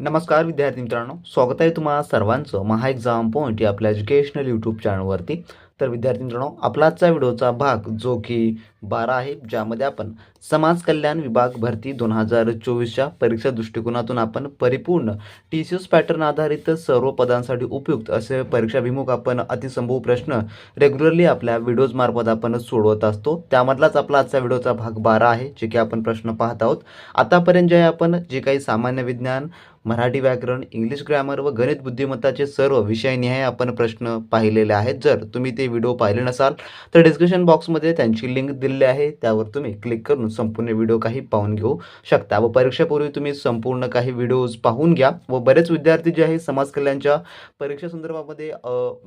नमस्कार विद्यार्थी मित्रांनो स्वागत आहे तुम्हाला सर्वांचं महा एक्झाम पॉईंट या आपल्या एज्युकेशनल यूट्यूब चॅनलवरती तर विद्यार्थी मित्रांनो आपला आजचा व्हिडिओचा भाग जो की बारा आहे ज्यामध्ये आपण समाज कल्याण विभाग भरती दोन हजार चोवीसच्या परीक्षा दृष्टिकोनातून आपण परिपूर्ण टी सी एस पॅटर्न आधारित सर्व पदांसाठी उपयुक्त असे परीक्षाभिमुख आपण अतिसंभव प्रश्न रेग्युलरली आपल्या व्हिडिओजमार्फत आपण सोडवत असतो. त्यामधलाच आपला आजचा व्हिडिओचा भाग बारा आहे जे की आपण प्रश्न पाहत आहोत. आतापर्यंत जे आपण जे काही सामान्य विज्ञान मराठी व्याकरण इंग्लिश ग्रॅमर व गणित बुद्धिमत्ताचे सर्व विषयनिहाय आपण प्रश्न पाहिलेले आहेत. जर तुम्ही ते व्हिडिओ पाहिले नसाल तर डिस्क्रिप्शन बॉक्समध्ये त्यांची लिंक दिलेली आहे. त्यावर तुम्ही क्लिक करून संपूर्ण व्हिडिओ काही पाहून घेऊ शकता व परीक्षेपूर्वी तुम्ही संपूर्ण काही व्हिडिओज पाहून घ्या व बरेच विद्यार्थी जे आहे समाज कल्याणच्या परीक्षा संदर्भामध्ये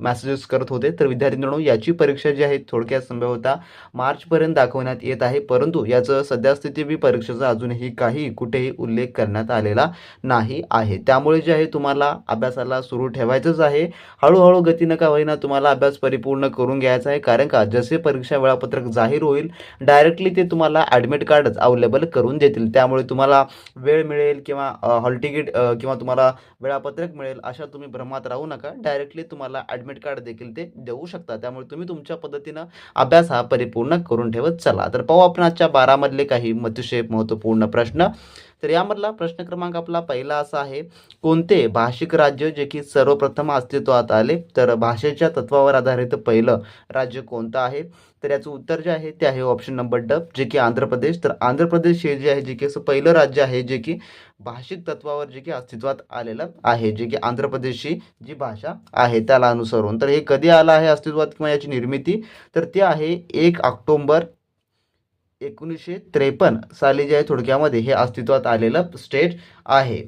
मॅसेजेस करत होते. तर विद्यार्थी याची परीक्षा जी आहे थोडक्यात संभवता मार्चपर्यंत दाखवण्यात येत आहे. परंतु याचं सध्यास्थिती बी परीक्षेचा अजूनही काही कुठेही उल्लेख करण्यात आलेला नाही आहे. त्यामुळे जे आहे तुम्हाला अभ्यासाला सुरू ठेवायचंच आहे. हळूहळू गतीनं का होईना तुम्हाला अभ्यास परिपूर्ण करून घ्यायचा आहे. कारण का जसे परीक्षा वेळापत्रक जाहीर होईल डायरेक्टली ते तुम्हाला ॲडमिट कार्डच अवेलेबल करून देतील. त्यामुळे तुम्हाला वेळ मिळेल किंवा हॉल तिकीट किंवा तुम्हाला वेळापत्रक मिळेल अशा तुम्ही भ्रमात राहू नका. डायरेक्टली तुम्हाला ॲडमिट कार्ड देखील ते देऊ शकता त्यामुळे तुम्ही तुमच्या पद्धतीनं अभ्यास हा परिपूर्ण करून ठेवत चला. तर पाहू आपण आजच्या बारामधले काही अतिशय महत्त्वपूर्ण प्रश्न. तर यामधला प्रश्न क्रमांक आपला पहिला असा आहे कोणते भाषिक राज्य जे की सर्वप्रथम अस्तित्वात आले? तर भाषेच्या तत्वावर आधारित पहिलं राज्य कोणतं आहे? तर याचं उत्तर जे आहे ते आहे ऑप्शन नंबर ड जे की आंध्र प्रदेश. तर आंध्र प्रदेश हे जे आहे जे की असं पहिलं राज्य आहे जे की भाषिक तत्वावर जे की अस्तित्वात आलेलं आहे जे की आंध्र प्रदेशची जी भाषा आहे त्याला अनुसरून. तर हे कधी आलं आहे अस्तित्वात किंवा याची निर्मिती? तर ते आहे एक ऑक्टोंबर एकोणीसशे त्रेपन्न साली जे आहे थोडक्यामध्ये हे अस्तित्वात आलेलं स्टेट आहे.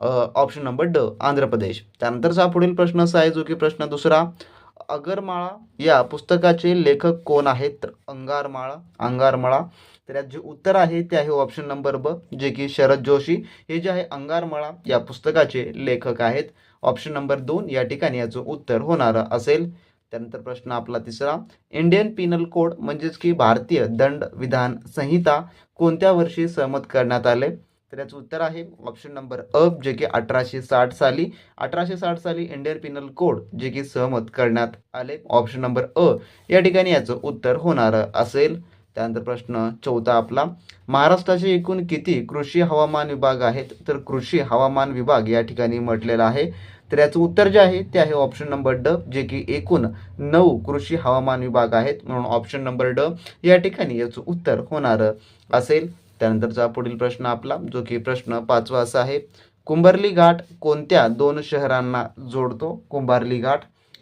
ऑप्शन नंबर ड आंध्र प्रदेश. त्यानंतरचा पुढील प्रश्न असा आहे जो की प्रश्न दुसरा अगरमाळा या पुस्तकाचे लेखक कोण आहेत? तर अंगारमाळा अंगारमाळा. तर यात जे उत्तर आहे ते आहे ऑप्शन नंबर ब जे की शरद जोशी. हे जे आहे अंगारमाळा या पुस्तकाचे लेखक आहेत. ऑप्शन नंबर दोन या ठिकाणी याचं उत्तर होणारं असेल. त्यानंतर प्रश्न आपला तिसरा. इंडियन पिनल कोड म्हणजेच की भारतीय दंड विधान संहिता कोणत्या वर्षी सहमत करण्यात आले? तर याचं उत्तर आहे ऑप्शन नंबर अ जे की अठराशे साठ साली. अठराशे साठ साली इंडियन पिनल कोड जे की सहमत करण्यात आले. ऑप्शन नंबर अ या ठिकाणी याचं उत्तर होणार असेल. त्यानंतर प्रश्न चौथा आपला. महाराष्ट्राचे एकूण किती कृषी हवामान विभाग आहेत? तर कृषी हवामान विभाग या ठिकाणी म्हटलेला आहे. तर याचं उत्तर जे आहे ते आहे ऑप्शन नंबर ड जे की एकूण नऊ कृषी हवामान विभाग आहेत. म्हणून ऑप्शन नंबर ड या ठिकाणी याचं उत्तर होणार असेल. त्यानंतरचा पुढील प्रश्न आपला जो की प्रश्न पाचवा असा आहे. कुंभारली घाट कोणत्या दोन शहरांना जोडतो? कुंभारली घाट.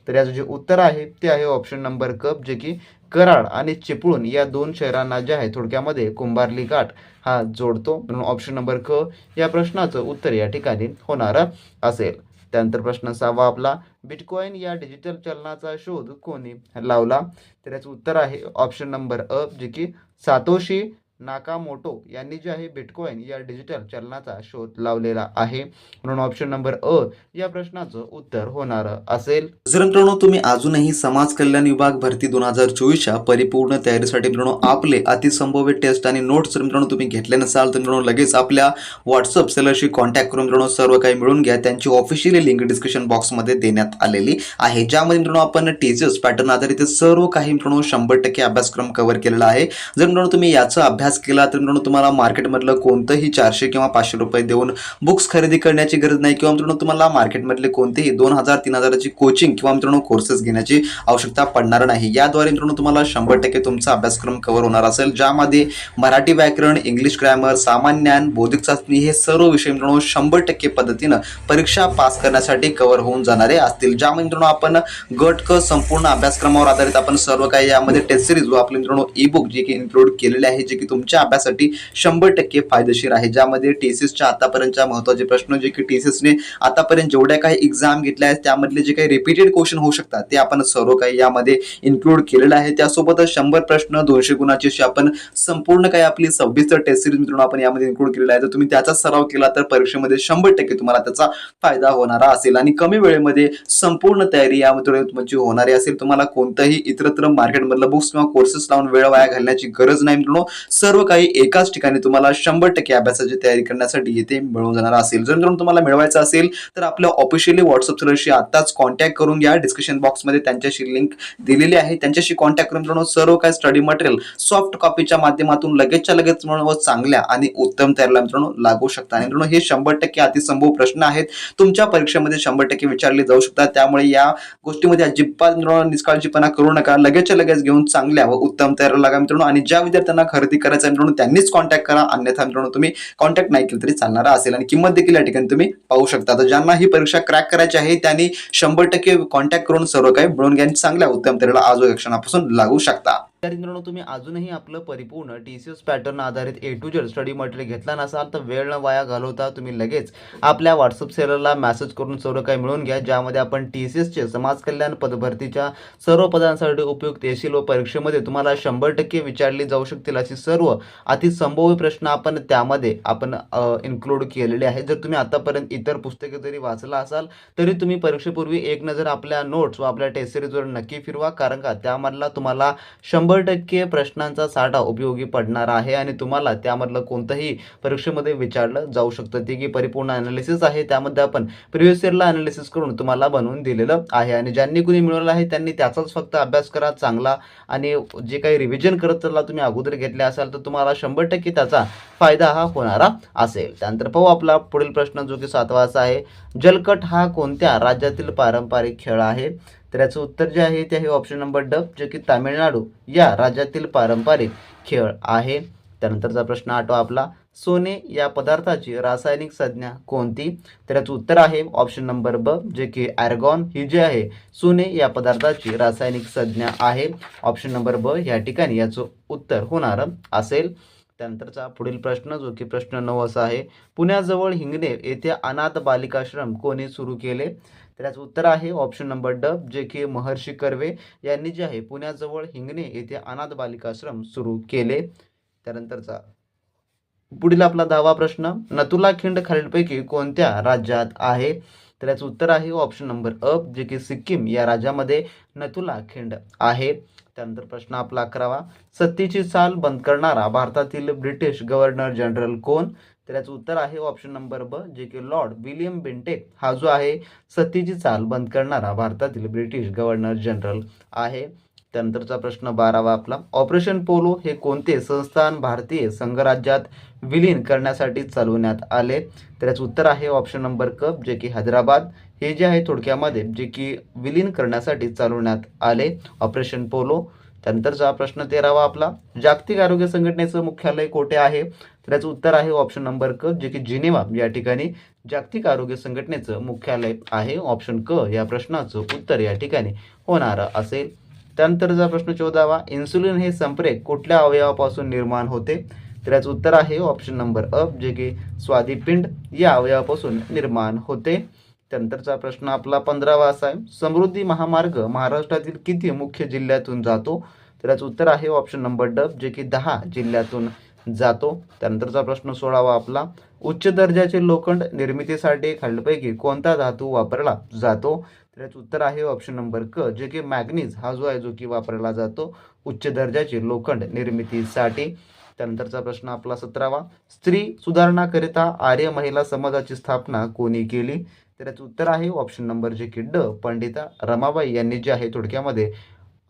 तर याचं जे उत्तर आहे ते आहे ऑप्शन नंबर कप जे की कराड आणि चिपळूण या दोन शहरांना जे आहे थोडक्यामध्ये कुंभारली घाट हा जोडतो. म्हणून ऑप्शन नंबर क या प्रश्नाचं उत्तर या ठिकाणी होणार असेल. त्यानंतर प्रश्न सहावा आपला बिटकॉईन या डिजिटल चलनाचा शोध कोणी लावला? तर याचं उत्तर आहे ऑप्शन नंबर अ जे की सातोशी नाकामोटो यांनी जे आहे बिटकॉईन या डिजिटल चलनाचा शोध लावलेला आहे. म्हणून ऑप्शन नंबर अ या प्रश्नाचं उत्तर होणार असेल. जर मित्रांनो तुम्ही अजूनही समाज कल्याण विभाग भरती दोन हजार चोवीसच्या परिपूर्ण तयारीसाठी मित्रांनो आपले अतिसंभव्य टेस्ट आणि नोट्स जर मित्रांनो तुम्ही घेतले नसाल तर मित्रांनो लगेच आपल्या व्हॉट्सअप सेलरशी कॉन्टॅक्ट करून मित्रांनो सर्व काही मिळून घ्या. त्यांची ऑफिशियली लिंक डिस्क्रिप्शन बॉक्समध्ये देण्यात आलेली आहे. ज्यामध्ये मित्रांनो आपण टीचर्स पॅटर्न आधारित सर्व काही मित्रांनो शंभर टक्के अभ्यासक्रम कव्हर केलेला आहे. जर मित्रांनो तुम्ही याचा अभ्यास अभ्यास केला तर मित्रांनो तुम्हाला मार्केटमधलं कोणतंही चारशे किंवा पाचशे रुपये देऊन बुक्स खरेदी करण्याची गरज नाही किंवा मित्रांनो तुम्हाला मार्केटमधले कोणतेही दोन हजार तीन हजाराची कोचिंग किंवा मित्रांनो कोर्सेस घेण्याची आवश्यकता पडणार नाही. याद्वारे मित्रांनो तुम्हाला शंभर टक्के तुमचा अभ्यासक्रम कव्हर होणार असेल. ज्यामध्ये मराठी व्याकरण इंग्लिश ग्रॅमर सामान्य ज्ञान बौद्धिक चाचणी हे सर्व विषय मित्रांनो शंभर टक्के पद्धतीनं परीक्षा पास करण्यासाठी कव्हर होऊन जाणारे असतील. ज्यामध्ये मित्रांनो आपण गट क संपूर्ण अभ्यासक्रमावर आधारित आपण सर्व काही यामध्ये टेस्ट सिरीज व आपले मित्रांनो ई बुक जे की इन्क्लूड केलेले आहे जे की तुमच्या अभ्यासासाठी शंभर टक्के फायदेशीर आहे. ज्यामध्ये टेसिसच्या आतापर्यंतच्या महत्त्वाचे प्रश्न जे की टेसिसने आतापर्यंत जेवढ्या काही एक्झाम घेतल्या आहेत त्यामधले जे काही रिपीटेड क्वेश्चन होऊ शकतात ते आपण सर्व काही यामध्ये इन्क्लूड केलेलं आहे. त्यासोबतच शंभर प्रश्न दोनशे गुणाची अशी आपण संपूर्ण काही आपली सव्वीस टेस्ट सिरीज मित्रांनो आपण यामध्ये इन्क्लूड केलेला आहे तर तुम्ही त्याचा सराव केला तर परीक्षेमध्ये शंभर टक्के तुम्हाला त्याचा फायदा होणारा असेल. आणि कमी वेळेमध्ये संपूर्ण तयारी यामध्ये तुमची होणारी असेल. तुम्हाला कोणतंही इतरत्र मार्केटमधलं बुक्स किंवा कोर्सेस लावून वेळ वाया घालण्याची गरज नाही मित्रांनो. सर्व काही एकाच ठिकाणी तुम्हाला शंभर टक्के अभ्यासाची तयारी करण्यासाठी येथे मिळून जाणार असेल. जर मित्रांनो तुम्हाला मिळवायचं असेल तर आपल्या ऑफिशियली व्हॉट्सअप सर्व्हरशी आताच कॉन्टॅक्ट करून घ्या. डिस्क्रिप्शन बॉक्समध्ये त्यांच्याशी लिंक दिलेली आहे. त्यांच्याशी कॉन्टॅक्ट करून मित्रांनो सर्व काही स्टडी मटेरियल सॉफ्ट कॉपीच्या माध्यमातून लगेचच्या लगेच मित्रांनो चांगल्या आणि उत्तम तयारीला मित्रांनो लागू शकता. आणि मित्रांनो हे शंभर टक्के अतिसंभव प्रश्न आहेत. तुमच्या परीक्षेमध्ये शंभर टक्के विचारले जाऊ शकतात. त्यामुळे या गोष्टीमध्ये अजिबात मित्रांनो निष्काळजीपणा करू नका. लगेचच्या लगेच घेऊन चांगल्या व उत्तम तयारीला लागा मित्रांनो. आणि ज्या विद्यार्थ्यांना खरेदी करायचं आहे मित्रांनो त्यांनीच कॉन्टॅक्ट करा. अन्यथा मित्रांनो तुम्ही कॉन्टॅक्ट नाही केलं तरी चालणार असेल. आणि किंमत देखील या ठिकाणी तुम्ही पाहू शकता. तर ज्यांना ही परीक्षा क्रॅक करायची आहे त्यांनी शंभर टक्के कॉन्टॅक्ट करून सर्व काही मिळून घ्या चांगल्या उत्तम त्याला आज या क्षणापासून लागू शकता. विद्यार्थी मित्रांनो तुम्ही अजूनही आपलं परिपूर्ण टी सी एस पॅटर्न आधारित A to Z study material घेतला नसाल तर वेळ न वाया घालवता तुम्ही लगेच आपल्या व्हॉट्सअप सेलरला मेसेज करून सर्व काही मिळवून घ्या ज्यामध्ये आपण टी सी एसचे समाज कल्याण पदभरतीच्या सर्व पदांसाठी उपयुक्त येशील व परीक्षेमध्ये तुम्हाला शंभर टक्के विचारली जाऊ शकतील अशी सर्व अतिसंभव्य प्रश्न आपण त्यामध्ये आपण इन्क्लूड केलेले आहे जर तुम्ही आतापर्यंत इतर पुस्तके जरी वाचला असाल तरी तुम्ही परीक्षेपूर्वी एक नजर आपल्या नोट्स व आपल्या टेस्ट सिरीजवर नक्की फिरवा कारण का त्यामधला तुम्हाला शंभर शंभर टक्के प्रश्नांचा साठा उपयोगी पडणार आहे आणि तुम्हाला त्यामधलं कोणतंही परीक्षेमध्ये विचारलं जाऊ शकतं. ते की परिपूर्ण अनालिसिस आहे. त्यामध्ये आपण प्रिव्हियस इयरला अनालिसिस करून तुम्हाला बनवून दिलेलं आहे. आणि ज्यांनी कुणी मिळवलं आहे त्यांनी त्याचाच फक्त अभ्यास करा चांगला. आणि जे काही रिव्हिजन करत चला तुम्ही अगोदर घेतले असाल तर तुम्हाला शंभर टक्के त्याचा फायदा हा होणारा असेल. त्यानंतर पाहू आपला पुढील प्रश्न जो की सातवाचा आहे. जलकट हा कोणत्या राज्यातील पारंपरिक खेळ आहे? तर याचं उत्तर जे आहे ते आहे ऑप्शन नंबर ड जे की तामिळनाडू या राज्यातील पारंपरिक खेळ आहे. त्यानंतरचा प्रश्न आठवा आपला सोने या पदार्थाची रासायनिक संज्ञा कोणती? तर याचं उत्तर आहे ऑप्शन नंबर ब जे की ॲर्गॉन ही जी आहे सोने या पदार्थाची रासायनिक संज्ञा आहे. ऑप्शन नंबर ब या ठिकाणी याचं उत्तर होणार असेल. त्यानंतरचा पुढील प्रश्न जो की प्रश्न नऊ असा आहे पुण्याजवळ हिंगणे येथे अनाथ बालिकाश्रम कोणी सुरू केले? तर याचं उत्तर आहे ऑप्शन नंबर ड जे की महर्षी कर्वे यांनी जे आहे पुण्याजवळ हिंगणे येथे अनाथ बालिकाश्रम सुरू केले. त्यानंतरचा पुढील आपला दहावा प्रश्न नथुला खिंड खालीलपैकी कोणत्या राज्यात आहे? तर याचं उत्तर आहे ऑप्शन नंबर अ जे की सिक्कीम या राज्यामध्ये नथुला खिंड आहे. त्यानंतर प्रश्न आपला अकरावा सत्तेची चाल बंद करणारा भारतातील ब्रिटिश गव्हर्नर जनरल कोण? तर याचं उत्तर आहे ऑप्शन नंबर ब जे की लॉर्ड विलियम बेंटेक हा जो आहे सत्तेची चाल बंद करणारा भारतातील ब्रिटिश गव्हर्नर जनरल आहे. त्यानंतरचा प्रश्न बारावा आपला. ऑपरेशन पोलो हे कोणते संस्थान भारतीय संघराज्यात विलीन करण्यासाठी चालवण्यात आले? तर याचं उत्तर आहे ऑप्शन नंबर क जे की हैदराबाद. हे जे आहे थोडक्यामध्ये जे की विलीन करण्यासाठी चालवण्यात आले. ऑपरेशन पोलो त्यानंतरचा प्रश्न तेरावा आपला. जागतिक आरोग्य संघटनेचं मुख्यालय कोठे आहे? तर याचं उत्तर आहे ऑप्शन नंबर क जे की जिनेवा. या ठिकाणी जागतिक आरोग्य संघटनेचं मुख्यालय आहे ऑप्शन क. या प्रश्नाचं उत्तर या ठिकाणी होणार असेल. त्यानंतरचा प्रश्न चौदावा इन्सुलिन हे संप्रेक कुठल्या अवयवापासून निर्माण होते? तर याचं उत्तर आहे ऑप्शन नंबर अ जे की स्वादिपिंड या अवयवापासून निर्माण होते. त्यानंतरचा प्रश्न आपला पंधरावा असा आहे. समृद्धी महामार्ग महाराष्ट्रातील किती मुख्य जिल्ह्यातून जातो? तर याचं उत्तर आहे ऑप्शन नंबर डब जे की दहा जिल्ह्यातून जातो. त्यानंतरचा प्रश्न सोळावा आपला. उच्च दर्जाचे लोखंड निर्मितीसाठी खालीलपैकी कोणता धातू वापरला जातो? तर याचं उत्तर आहे ऑप्शन नंबर क जे की मॅग्नीज हा जो आहे जो की वापरला जातो. उच्च दर्जाचे लोखंड निर्मितीसाठी. त्यानंतरचा प्रश्न आपला सतरावा. स्त्री सुधारणाकरिता आर्य महिला समाजाची स्थापना कोणी केली? तर याचं उत्तर आहे ऑप्शन नंबर जे की ड पंडिता रमाबाई यांनी जे आहे थोडक्यामध्ये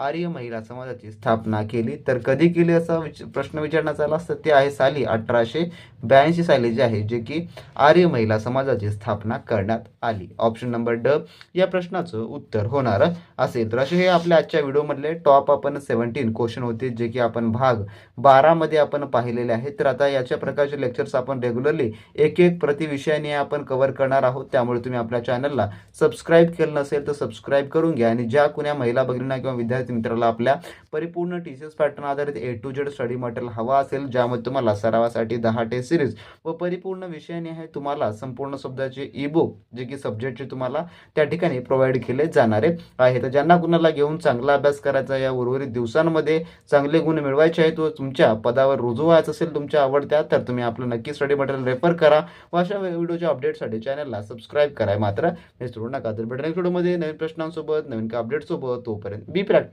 आर्य महिला समाजाची स्थापना केली. तर कधी केली असा विच प्रश्न विचारण्यात आला असता ते आहे साली अठराशे ब्याऐंशी साली जे आहे जे की आर्य महिला समाजाची स्थापना करण्यात आली. ऑप्शन नंबर ड या प्रश्नाचं उत्तर होणार असेल. तर असे हे आपल्या आजच्या व्हिडिओमधले टॉप आपण सेवन्टीन क्वेश्चन होते जे की आपण भाग बारामध्ये आपण पाहिलेले आहेत. तर आता याच्या प्रकारचे लेक्चर्स आपण रेग्युलरली एक एक प्रति विषयाने आपण कव्हर करणार आहोत. त्यामुळे तुम्ही आपल्या चॅनलला सबस्क्राईब केलं नसेल तर सबस्क्राईब करून घ्या. आणि ज्या कुण्या महिला भगिनींना किंवा विद्यार्थी मित्राला आपल्या परिपूर्ण टी सी एस पॅटर्न आधारित A to Z study material हवा असेल ज्यामध्ये तुम्हाला सरावासाठी दहा टेस्ट सिरीज व परिपूर्ण विषयाने आहे तुम्हाला संपूर्ण शब्दाचे ई बुक जे की सब्जेक्टचे तुम्हाला त्या ठिकाणी प्रोव्हाइड केले जाणारे आहे. तर ज्यांना कुणाला घेऊन चांगला अभ्यास करायचा या उर्वरित दिवसांमध्ये चांगले गुण मिळवायचे आहेत व तुमच्या पदावर रुजू व्हायचं असेल तुमच्या आवडत्या तर तुम्ही आपलं नक्की स्टडी मटेरियल रेफर करा व अशा व्हिडिओच्या अपडेटसाठी चॅनलला सबस्क्राईब कराय मात्र विसरू नका. तर भेटण्याच्या व्हिडिओमध्ये नवीन प्रश्नांसोबत नवीन का अपडेटसोबत तोपर्यंत बी प्रॅक्टिस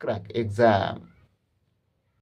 क्रॅक एक्झाम